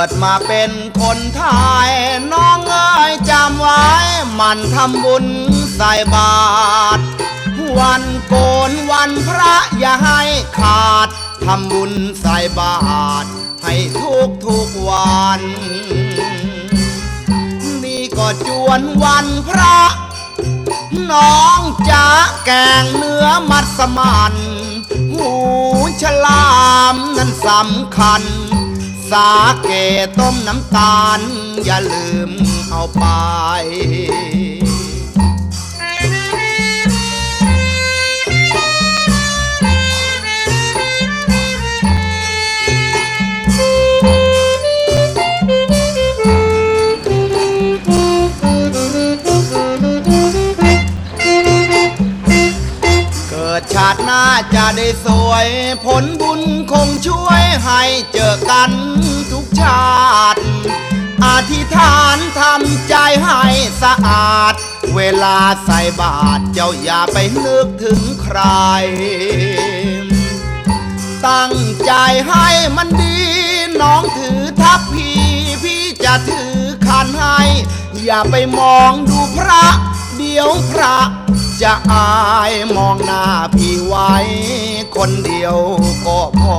กิดมาเป็นคนไทยน้องเอ้ยจำไว้ มันทำบุญใส่บาตรวันโกนวันพระอย่าให้ขาดทำบุญใส่บาตรให้ทุกทุกวัน นี่ก็จวนวันพระ น้องจะแกงเนื้อมัสมันหูฉลามนั้นสำคัญ สาเกต้มน้ำตาล อย่าลืมเอาไป ดชาติหน้าจะได้สวย ผลบุญคงช่วยให้เจอกันทุกชาติ อธิษฐานทำใจให้สะอาด เวลาใส่บาตรเจ้าอย่าไปนึกถึงใคร ตั้งใจให้มันดี น้องถือทัพพีพี่จะถือขันให้ อย่าไปมองดูพระ เดี๋ยวพระ จะอายมองหน้าพี่ไว้ คนเดียวก็พอ